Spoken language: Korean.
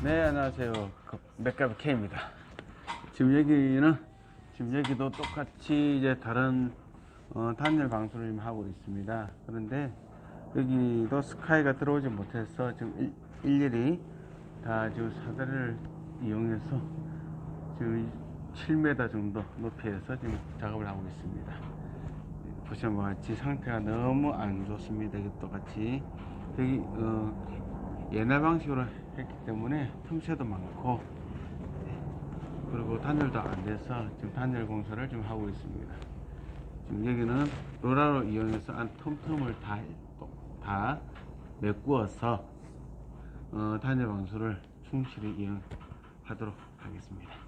네, 안녕하세요. 그 맥가비 K입니다. 지금 여기는, 지금 여기도 똑같이 이제 다른, 어, 단열 방수를 하고 있습니다. 그런데 여기도 스카이가 들어오지 못해서 지금 일, 일일이 다 지금 사다리를 이용해서 지금 7m 정도 높이에서 지금 작업을 하고 있습니다. 보시는 것 같이 상태가 너무 안 좋습니다. 여기 똑같이. 여기, 어, 옛날 방식으로 했기 때문에 틈새도 많고, 네. 그리고 단열도 안 돼서 지금 단열 공사를 지금 하고 있습니다. 지금 여기는 로라로 이용해서 안 틈틈을 다, 다 메꾸어서, 어, 단열 방수를 충실히 이용하도록 하겠습니다.